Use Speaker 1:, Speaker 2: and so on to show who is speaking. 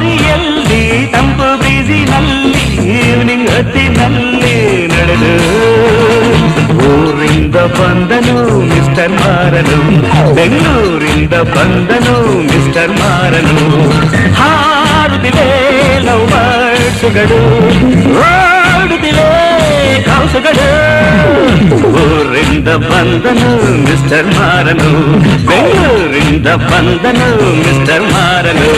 Speaker 1: ದಾರಿಯಲ್ಲಿ ತಂಪು ಬ್ರೀಜಿನಲ್ಲಿ ಈವ್ನಿಂಗ್ ಹೊತ್ತಿನಲ್ಲಿ ನಡೆದು ಊರಿಂದ ಬಂದನು ಮಿಸ್ಟರ್ ಮಾರನು ಬೆಂಗಳೂರಿಂದ ಬಂದನು ಮಿಸ್ಟರ್ ಮಾರನು ಹಾರುತ್ತಿದೆ ಲವ್ ಬರ್ಡ್ಸ್ಗಳು ಓಡುತ್ತಿದೆ ಕಾಸುಗಳು ಊರಿಂದ ಬಂದನು ಮಿಸ್ಟರ್ ಮಾರನು ಬೆಂಗಳೂರಿಂದ ಬಂದನು ಮಿಸ್ಟರ್ ಮಾರನು